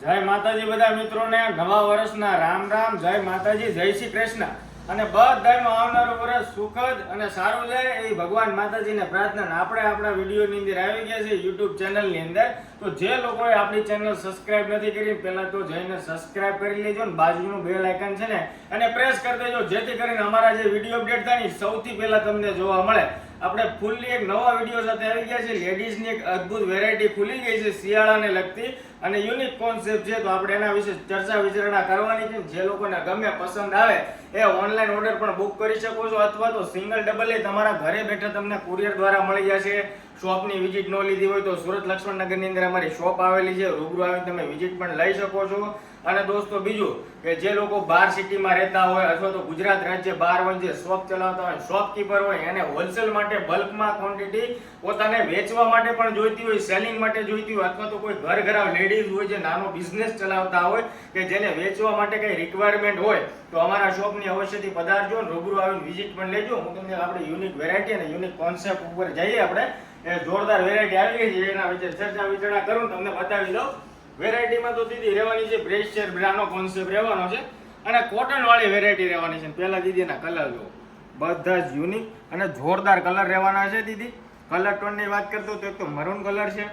જય માતાજી બધા મિત્રોને નવા વર્ષના રામ રામ, જય માતાજી, જય શ્રી કૃષ્ણ. અને બધાનું આવનારું વર્ષ સુખદ અને સારું જાય એ ભગવાન માતાજીને પ્રાર્થના. આપણે આપણા વિડીયોની અંદર આવી ગયા છે યુટ્યુબ ચેનલની અંદર. તો જે લોકોએ આપણી ચેનલ સબસ્ક્રાઇબ નથી કરી, પહેલાં તો જઈને સબસ્ક્રાઇબ કરી લેજો ને બાજુનું બેલ આઇકન છે ને અને પ્રેસ કરી દેજો, જેથી કરીને અમારા જે વીડિયો અપડેટ થાય સૌથી પહેલાં તમને જોવા મળે. આપણે ફૂલની એક નવા વીડિયો સાથે આવી ગયા છે લેડીઝની એક અદ્ભુત વેરાયટી ખુલી ગઈ છે શિયાળાને લગતી અને યુનિક કોન્સેપ્ટ છે. તો આપણે એના વિશે ચર્ચા વિચારણા કરવાની છે. જે લોકોને ગમે પસંદ આવે એ ઓનલાઈન ઓર્ડર પણ બુક કરી શકો છો. અથવા તો સિંગલ ડબલ એ તમારા ઘરે બેઠા તમને કુરિયર દ્વારા મળી જશે. શોપની વિઝિટ ન લીધી હોય તો સુરત લક્ષ્મણનગરની અંદર અમારી શોપ આવેલી છે. રૂબરૂ આવીને તમે વિઝિટ પણ લઈ શકો છો. અને દોસ્તો બીજું કે જે લોકો બાર સિટીમાં રહેતા હોય અથવા તો ગુજરાત રાજ્ય બહાર હોય જે શોપ ચલાવતા હોય શોપકીપર હોય, એને હોલસેલ માટે બલ્કમાં ક્વોન્ટિટી પોતાને વેચવા માટે પણ જોઈતી હોય સેલિંગ માટે જોઈતી હોય, અથવા તો કોઈ ઘર ઘરાવ લેડીઝ હોય જે નાનો બિઝનેસ ચલાવતા હોય કે જેને વેચવા માટે કંઈ રિક્વાયરમેન્ટ હોય, તો અમારા શોપની અવશ્યથી પધારજો રૂબરૂ આવીને વિઝિટ પણ લેજો. હું તમને આપણે યુનિક વેરાયટી અને યુનિક કોન્સેપ્ટ ઉપર જઈએ આપણે. એ જોરદાર વેરાયટી આવી ગઈ છે, એના વિશે ચર્ચા વિચારણા કરું તમને બતાવી દઉં. વેરાયટીમાં તો દીદી રહેવાની છે બ્રેસ શેર બ્રાનો કોન્સેપ્ટ રહેવાનો છે અને કોટન વાળી વેરાયટી રહેવાની છે. પહેલા દીદીના કલર જુઓ. બધા જ યુનિક અને જોરદાર કલર રહેવાના છે દીદી. કલર ટોનની વાત કરતો તો એક તો મરૂન કલર છે,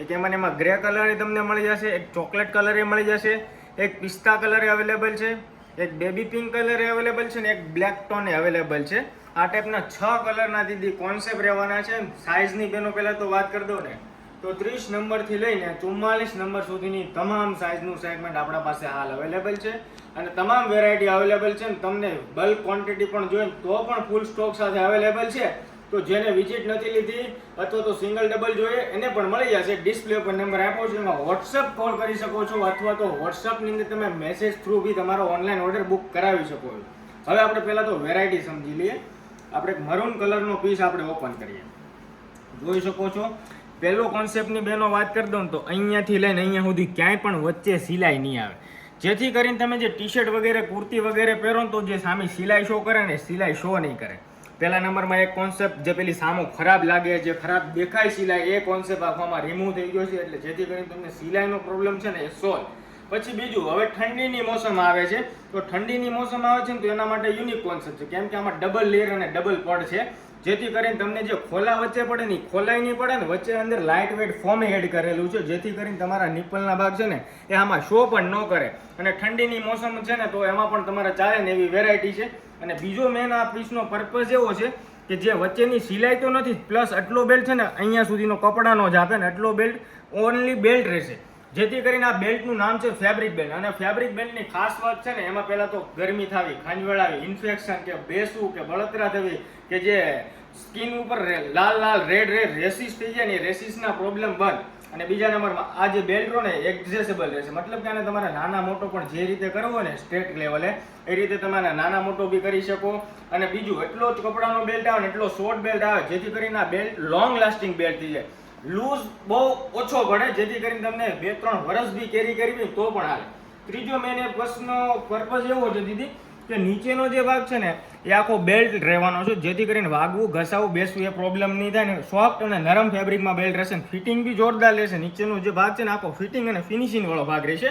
એક એમાં એમાં ગ્રે કલર તમને મળી જશે, એક ચોકલેટ કલર એ મળી જશે, એક પિસ્તા કલર અવેલેબલ છે, એક બેબી પિંક કલર અવેલેબલ છે ને એક બ્લેક ટોન અવેલેબલ છે. આ ટાઈપના છ કલરના દીદી કોન્સેપ્ટ રહેવાના છે. સાઇઝની બેનો પહેલાં તો વાત કરી દઉં ને. તો ત્રીસ નંબરથી લઈને ચુમ્માલીસ નંબર સુધીની તમામ સાઇઝનું સેગમેન્ટ આપણા પાસે હાલ અવેલેબલ છે. અને તમામ વેરાયટી અવેલેબલ છે. તમને બલ્ક ક્વોન્ટિટી પણ જોઈએ તો પણ ફૂલ સ્ટોક સાથે અવેલેબલ છે. તો જેને વિઝિટ નથી લીધી અથવા તો સિંગલ ડબલ જોઈએ, એને પણ મળી જશે. ડિસ્પ્લે ઉપર નંબર આપ્યો છે. એમાં વોટ્સઅપ કોલ કરી શકો છો અથવા તો વોટ્સઅપની અંદર તમે મેસેજ થ્રુ બી તમારો ઓનલાઈન ઓર્ડર બુક કરાવી શકો છો. હવે આપણે પહેલાં તો વેરાયટી સમજી લઈએ. આપણે મરૂન કલરનો પીસ આપણે ઓપન કરીએ. જોઈ શકો છો? પહેલો કોન્સેપ્ટની બેનો વાત કરી દઉં તો અહીંયાથી લઈને અહીંયા સુધી ક્યાંય પણ વચ્ચે સિલાઈ નહીં આવે. જેથી કરીને તમે જે ટી શર્ટ વગેરે, કુર્તી વગેરે પહેરો તો જે સામે સિલાઈ શો કરે ને સિલાઈ શો નહીં કરે. પહેલા નંબરમાં એક કોન્સેપ્ટ જે પેલી સામો ખરાબ લાગે, જે ખરાબ દેખાય સિલાઈ, એ કોન્સેપ્ટ આખોમાં રિમૂવ થઈ ગયો છે. એટલે જેથી કરીને તમને સિલાઈનો પ્રોબ્લેમ છે ને એ સોલ્વ પછી બીજું, હવે ઠંડીની મોસમ આવે છે. તો ઠંડીની મોસમ આવે છે ને તો એના માટે યુનિક કોન્સેપ્ટ છે. કેમ કે આમાં ડબલ લેયર અને ડબલ પડ છે. જેથી કરીને તમને જે ખોલા વચ્ચે પડે ને ઈ ખોલાઈ નહીં પડે ને વચ્ચે અંદર લાઇટ વેટ ફોમ એડ કરેલું છે. જેથી કરીને તમારા નિપલના ભાગ છે ને એ આમાં શો પણ ન કરે. અને ઠંડીની મોસમ છે ને તો એમાં પણ તમારે ચાલે ને એવી વેરાયટી છે. અને બીજો મેન આ પીસનો પર્પઝ એવો છે કે જે વચ્ચેની સિલાઈ તો નથી પ્લસ આટલો બેલ્ટ છે ને અહીંયા સુધીનો કપડાનો જ આપે ને આટલો બેલ્ટ ઓનલી બેલ્ટ રહેશે. જેથી કરીને આ બેલ્ટનું નામ છે ફેબ્રિક બેલ્ટ. અને ફેબ્રિક બેલ્ટની ખાસ વાત છે ને, એમાં પહેલાં તો ગરમી થવી, ખાંજવળ આવી, ઇન્ફેક્શન કે બેસવું કે બળતરા થવી, કે જે સ્કિન ઉપર લાલ લાલ, રેડ રેડ, રેસિસ થઈ જાય ને, એ રેસિસના પ્રોબ્લેમ બંધ અને બીજા નંબરમાં, આ જે બેલ્ટ ને એડજસ્ટેબલ રહેશે. મતલબ કે આને તમારે નાના મોટો પણ જે રીતે કરવો ને, સ્ટેટ લેવલે, એ રીતે તમારે નાના મોટો બી કરી શકો. અને બીજું, એટલો જ કપડાનો બેલ્ટ આવે ને, એટલો શોર્ટ બેલ્ટ આવે, જેથી કરીને આ બેલ્ટ લોંગ લાસ્ટિંગ બેલ્ટ થઈ જાય. લૂઝ બહુ ઓછો પડે જેથી કરીને તમને બે ત્રણ વર્ષ બી કેરી કરવી હોય તો પણ હાલે. ત્રીજો મેન એ પ્રશ્નનો પર્પઝ એવો છે દીદી, કે નીચેનો જે ભાગ છે ને, એ આખો બેલ્ટ રહેવાનો છે, જેથી કરીને વાગવું, ઘસાવું, બેસવું એ પ્રોબ્લેમ નહીં થાય ને સોફ્ટ અને નરમ ફેબ્રિકમાં બેલ્ટ રહેશે ને ફિટિંગ બી જોરદાર રહેશે નીચેનો જે ભાગ છે ને, આખો ફિટિંગ અને ફિનિશિંગ વાળો ભાગ રહેશે.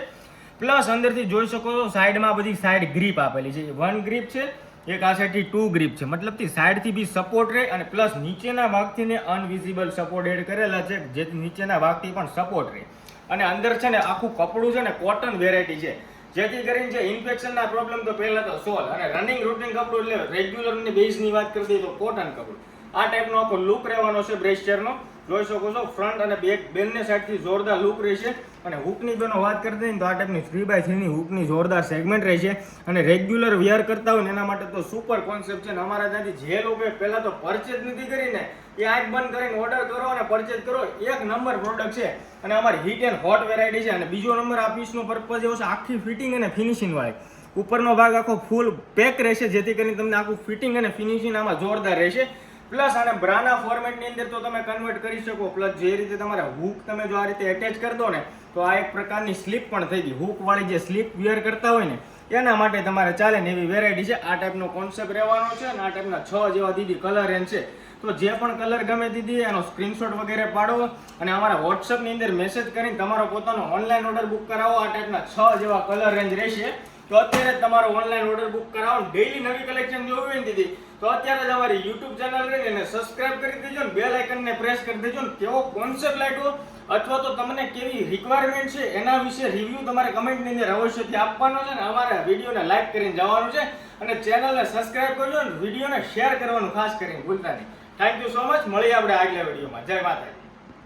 પ્લસ અંદરથી જોઈ શકો છો સાઈડમાં બધી સાઈડ ગ્રીપ આપેલી છે. વન ગ્રીપ છે એક આ સાઈડથી ટુ ગ્રીપ છે. મતલબથી સાઈડથી બી સપોર્ટ રહે અને પ્લસ નીચેના ભાગથી ને અનવિઝિબલ સપોર્ટ એડ કરેલા છે, જેથી નીચેના ભાગથી પણ સપોર્ટ રહે. અને અંદર છે ને આખું કપડું છે ને કોટન વેરાયટી છે. જેથી કરીને જે ઇન્ફેક્શનના પ્રોબ્લેમ તો પહેલાં તો સોલ્વ અને રનિંગ રૂટિન કપડું એટલે રેગ્યુલરની બેઝની વાત કરી દઈએ તો કોટન કપડું. આ ટાઈપનો આખો લુક રહેવાનો છે બ્રેસ્ચરનો જોઈ શકો છો ફ્રન્ટ અને બેક બંને સાઈડથી જોરદાર લુક રહેશે. અને હુકની બેનો વાત કરી દઈએ ને તો આ ટાઈપની થ્રી બાય થ્રીની હુકની જોરદાર સેગમેન્ટ રહેશે અને રેગ્યુલર વેર કરતા હોય ને એના માટે તો સુપર કોન્સેપ્ટ છે ને અમારા ત્યાંથી જે લોકોએ પહેલાં તો પરચેજ નથી કરીને એ આંખ બંધ કરીને ઓર્ડર કરો અને પરચેજ કરો. એક નંબર પ્રોડક્ટ છે. અને અમારી હીટ એન્ડ હોટ વેરાયટી છે. અને બીજો નંબર આ પીસનો પર્પઝ એવો છે, આખી ફિટિંગ અને ફિનિશિંગ વાળી. ઉપરનો ભાગ આખો ફૂલ પેક રહેશે, જેથી કરીને તમને આખું ફિટિંગ અને ફિનિશિંગ આમાં જોરદાર રહેશે. પ્લસ આને બ્રાના ફોર્મેટની અંદર તો તમે કન્વર્ટ કરી શકો. પ્લસ જે રીતે તમારે હૂક તમે જો આ રીતે એટેચ કરી દો ને, તો આ એક પ્રકારની સ્લીપ પણ થઈ ગઈ. હુકવાળી જે સ્લીપ વિયર કરતા હોય ને, એના માટે તમારે ચાલે ને એવી વેરાયટી છે. આ ટાઈપનો કોન્સેપ્ટ રહેવાનો છે અને આ ટાઈપના છ જેવા દીદી કલર એન છે. તો જે પણ કલર ગમે દીદી, એનો સ્ક્રીનશોટ વગેરે પાડો અને અમારા વોટ્સઅપની અંદર મેસેજ કરીને તમારો પોતાનો ઓનલાઈન ઓર્ડર બુક કરાવો. આ ટાઈપના છ જેવા કલર રેન્જ રહેશે. તો અત્યારે તમારો ઓનલાઈન ઓર્ડર બુક કરાવો. ડેઈલી નવી કલેક્શન જોવી હોય ને દીદી તો અત્યારે જ અમારી યુટ્યુબ ચેનલ રહી એને સબસ્ક્રાઇબ કરી દેજો ને બેલ આઇકનને પ્રેસ કરી દેજો ને કેવો કોન્સેપ્ટ લાગ્યો? અથવા તો તમને કેવી રિક્વાયરમેન્ટ છે એના વિશે રિવ્યુ તમારે કમેન્ટની અંદર અવશ્યથી આપવાનો છે ને અમારા વિડીયોને લાઈક કરીને જવાનું છે અને ચેનલને સબસ્ક્રાઇબ કરજો ને વિડીયોને શેર કરવાનું ખાસ કરીને ભૂલતા નહીં. થેન્ક યુ સો મચ મળીએ આપણે આગલા વિડીયોમાં. જય માતા